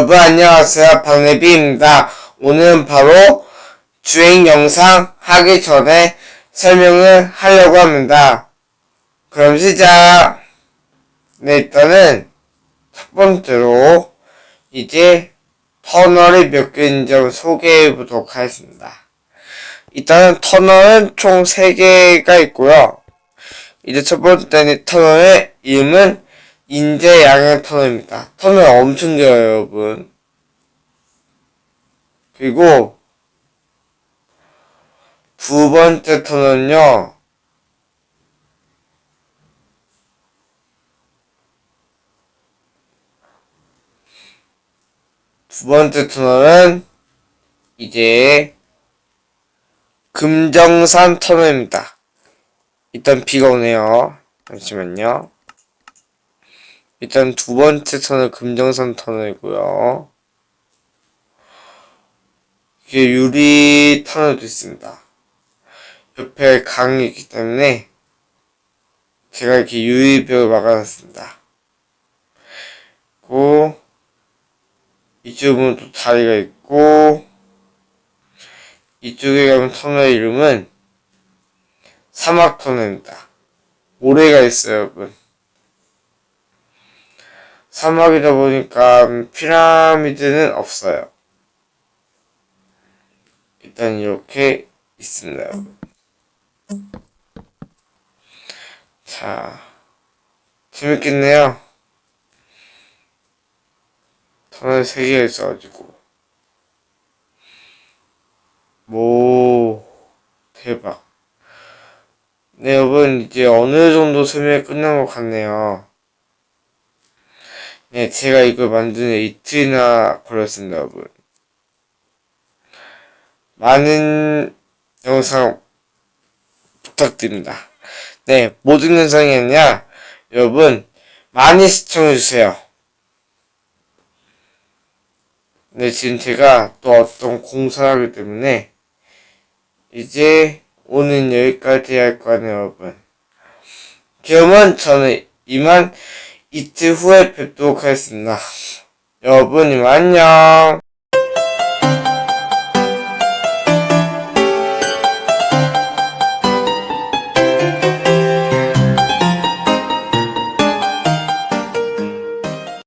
여러분 안녕하세요 박래비입니다. 오늘은 바로 주행 영상 하기 전에 설명을 하려고 합니다. 그럼 시작! 네 일단은 첫 번째로 이제 터널이 몇 개인지 소개해 보도록 하겠습니다. 일단은 터널은 총 3개가 있고요. 이제 첫 번째 터널의 이름은 인제 양양 터널입니다. 터널 엄청 길어요, 여러분. 그리고 두 번째 터널은요. 두 번째 터널은 이제 금정산 터널입니다. 일단 비가 오네요. 잠시만요. 일단 두 번째 터널 금정산 터널이고요. 이게 유리 터널도 있습니다. 옆에 강이 있기 때문에 제가 이렇게 유리벽을 막아놨습니다. 그리고 이쪽은 또 다리가 있고 이쪽에 가면 터널 이름은 사막 터널입니다. 모래가 있어요, 여러분. 사막이다 보니까 피라미드는 없어요. 일단 이렇게 있습니다. 자, 재밌겠네요. 터널 3개가 있어가지고. 오, 대박. 네, 여러분, 이제 어느 정도 설명이 끝난 것 같네요. 네, 제가 이걸 만드는 이틀이나 걸렸습니다, 여러분. 많은 영상 부탁드립니다. 네, 모든 영상이 아니라 여러분 많이 시청해주세요. 네, 지금 제가 또 어떤 공사를 하기 때문에 이제 오늘 여기까지 할 거네요, 여러분. 그러면 저는 이만 이틀 후에 뵙도록 하겠습니다. 여러분, 안녕.